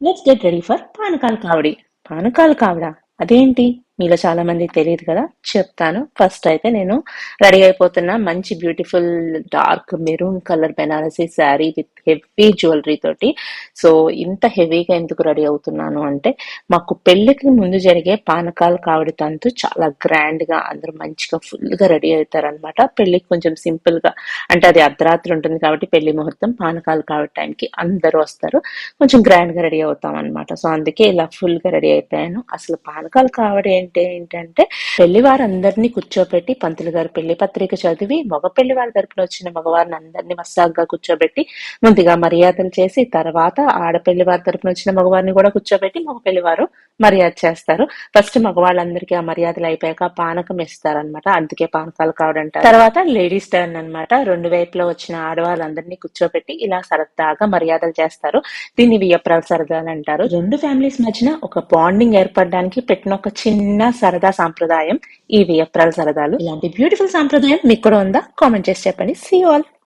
Let's get ready for Panakala Kavadi Panakala Kavadi అదేంటి? మీలో చాలా మందికి తెలియదు కదా. చెప్తాను. ఫస్ట్ అయితే నేను రెడీ అయిపోతున్న మంచి beautiful dark maroon colour Banarasi sari with heavy jewellery తోటి. సో ఇంత హెవీగా ఎందుకు రెడీ అవుతున్నాను అంటే మాకు పెళ్ళికి ముందు జరిగే పానకాల కావడి తంతు చాలా గ్రాండ్గా అందరూ మంచిగా ఫుల్గా రెడీ అవుతారనమాట పెళ్ళికి కొంచెం సింపుల్గా అంటే అది అర్ధరాత్రి ఉంటుంది కాబట్టి పెళ్ళి ముహూర్తం పానకాలు కావడి టైంకి అందరూ వస్తారు. కొంచెం గ్రాండ్గా రెడీ అవుతాం అనమాట సో అందుకే ఇలా ఫుల్గా రెడీ అయిపోయాను. అసలు పానకాలు కావడి ఏంటి ఏంటంటే పెళ్ళి వారందరినీ కూర్చోబెట్టి పంతులు గారు పెళ్ళి పత్రిక చదివి మగ పెళ్ళి వారి తరపున వచ్చిన మగవారిని అందరినీ వస్తాగ్గా కూర్చోబెట్టి ముందుగా మర్యాదలు చేసి తర్వాత ఆడపెళ్ళి వారి తరపున వచ్చిన మగవారిని కూడా కూర్చోబెట్టి మగ పెళ్ళి వారు మర్యాద చేస్తారు. ఫస్ట్ మగవాళ్ళందరికీ ఆ మర్యాదలు అయిపోయాక పానకం ఇస్తారనమాట అందుకే పానకాలు కావడంటారు. తర్వాత లేడీస్ టర్న్ అన్నమాట. రెండు వైపులో వచ్చిన ఆడవాళ్ళందరినీ కూర్చోబెట్టి ఇలా సరదాగా మర్యాదలు చేస్తారు. దీన్ని వియ్యప్రాల సరదాలు అంటారు. రెండు ఫ్యామిలీస్ మధ్యన ఒక బాండింగ్ ఏర్పడడానికి పెట్టిన ఒక చిన్న సరదా సాంప్రదాయం ఈ వియ్యప్రాల సరదాలు. ఇలాంటి బ్యూటిఫుల్ సాంప్రదాయం మీకు కూడా ఉందా? కామెంట్ చేసి చెప్పండి. See all